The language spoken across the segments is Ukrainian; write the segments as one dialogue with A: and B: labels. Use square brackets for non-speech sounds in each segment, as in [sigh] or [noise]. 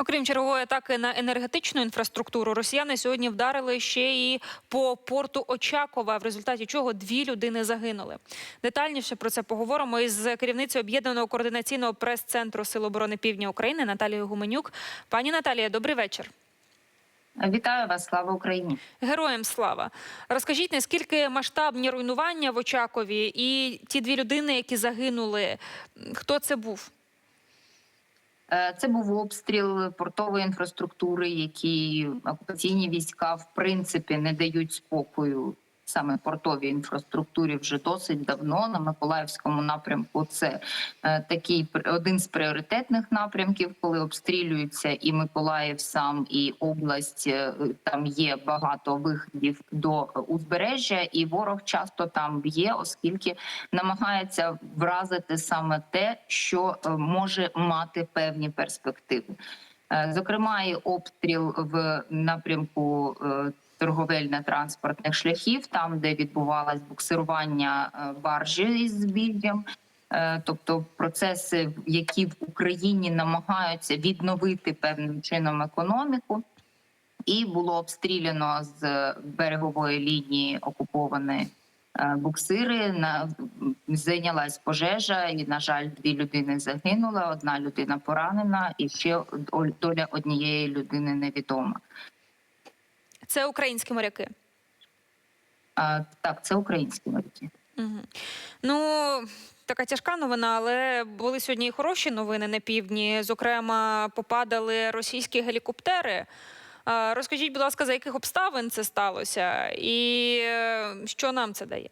A: Окрім чергової атаки на енергетичну інфраструктуру, росіяни сьогодні вдарили ще і по порту Очакова, в результаті чого дві людини загинули. Детальніше про це поговоримо із керівницею об'єднаного координаційного прес-центру Сил оборони Півдня України Наталією Гуменюк. Пані Наталія, добрий вечір.
B: Вітаю вас, слава Україні.
A: Героям слава. Розкажіть, наскільки масштабні руйнування в Очакові і ті дві людини, які загинули, хто це був?
B: Е, Це був обстріл портової інфраструктури, які окупаційні війська в принципі не дають спокою саме портовій інфраструктурі вже досить давно на Миколаївському напрямку. Це е, такий один з пріоритетних напрямків, коли обстрілюється і Миколаїв сам, і область. Е, Там є багато виходів до узбережжя, і ворог часто там б'є, оскільки намагається вразити саме те, що е, може мати певні перспективи. Зокрема, і обстріл в напрямку торговельно-транспортних шляхів, там де відбувалось буксирування е, баржі із збіжжям. Е, Тобто процеси, які в Україні намагаються відновити певним чином економіку, і було обстріляно з берегової лінії окупованої е, буксири. Зайнялась пожежа, і на жаль, дві людини загинули. Одна людина поранена, і ще доля однієї людини невідома.
A: Це українські моряки.
B: А, так, це українські моряки.
A: Угу. Ну, така тяжка новина, але були сьогодні і хороші новини на півдні. Зокрема, попадали російські гелікоптери. Розкажіть, будь ласка, за яких обставин це сталося, і е, що нам це дає?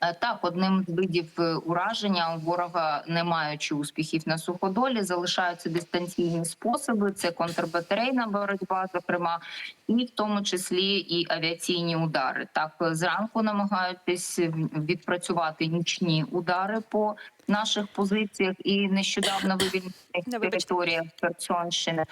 B: Е, Так, одним з видів е, ураження у ворога, не маючи успіхів на суходолі, залишаються дистанційні способи. Це контрбатарейна боротьба, зокрема, і в тому числі і авіаційні удари. Так е, зранку намагаються відпрацювати нічні удари по наших позиціях. І нещодавно [coughs] вивільнених територіях Херсонщини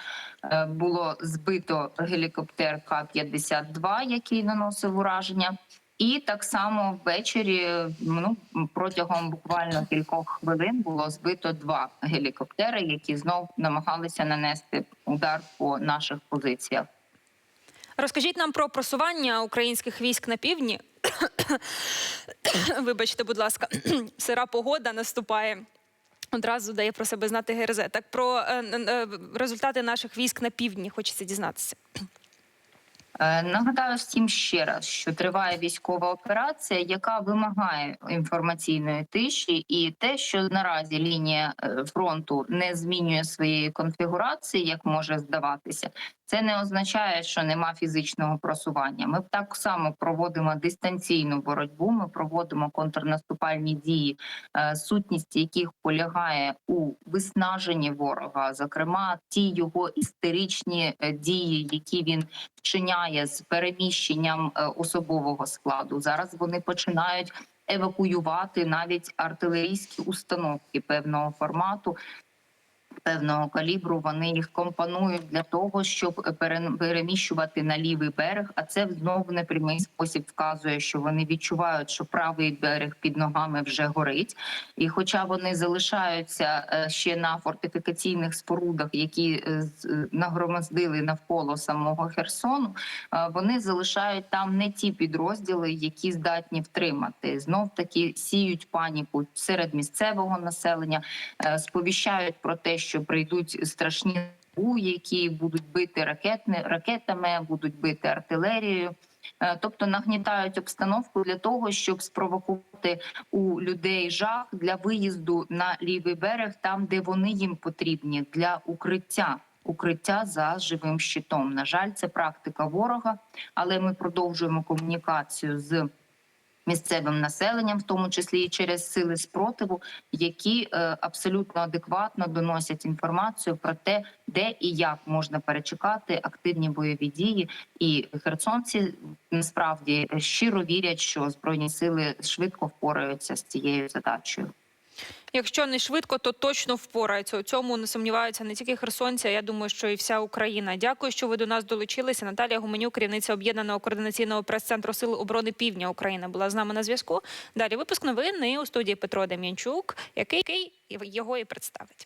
B: було збито гелікоптер К-52, який наносив ураження. І так само ввечері, ну протягом буквально кількох хвилин, було збито два гелікоптери, які знов намагалися нанести удар по наших позиціях.
A: Розкажіть нам про просування українських військ на півдні. [coughs] Вибачте, будь ласка, [coughs] сира погода наступає. Одразу дає про себе знати ГРЗ. Так про е, е, результати наших військ на півдні хочеться дізнатися.
B: Е, Нагадаю всім ще раз, що триває військова операція, яка вимагає інформаційної тиші, і те, що наразі лінія е, фронту не змінює своєї конфігурації, як може здаватися, це не означає, що нема фізичного просування. Ми так само проводимо дистанційну боротьбу. Ми проводимо контрнаступальні дії, е, сутність яких полягає у виснаженні ворога, зокрема ті його істеричні е, дії, які він вчиняє з переміщенням е, особового складу. Зараз вони починають евакуювати навіть артилерійські установки певного формату. Певного калібру вони їх компонують для того, щоб пере- переміщувати на лівий берег. А це знову непрямий спосіб вказує, що вони відчувають, що правий берег під ногами вже горить. І хоча вони залишаються е, ще на фортифікаційних спорудах, які е, е, нагромоздили навколо самого Херсону, е, вони залишають там не ті підрозділи, які здатні втримати. Знов таки сіють паніку серед місцевого населення, е, сповіщають про те, що прийдуть страшні які будуть бити ракетни ракетами, будуть бити артилерією. Е, Тобто нагнітають обстановку для того, щоб спровокувати у людей жах для виїзду на лівий берег, там де вони їм потрібні для укриття. Укриття за живим щитом. На жаль, це практика ворога, але ми продовжуємо комунікацію з місцевим населенням, в тому числі і через сили спротиву, які е, абсолютно адекватно доносять інформацію про те, де і як можна перечекати активні бойові дії. І херсонці насправді щиро вірять, що збройні сили швидко впораються з цією задачею.
A: Якщо не швидко, то точно впораються. У цьому не сумніваються не тільки херсонці, а я думаю, що і вся Україна. Дякую, що ви до нас долучилися. Наталія Гуменюк, керівниця об'єднаного координаційного прес-центру Сил оборони Півдня України, була з нами на зв'язку. Далі випуск новини у студії Петро Дем'янчук, який його і представить.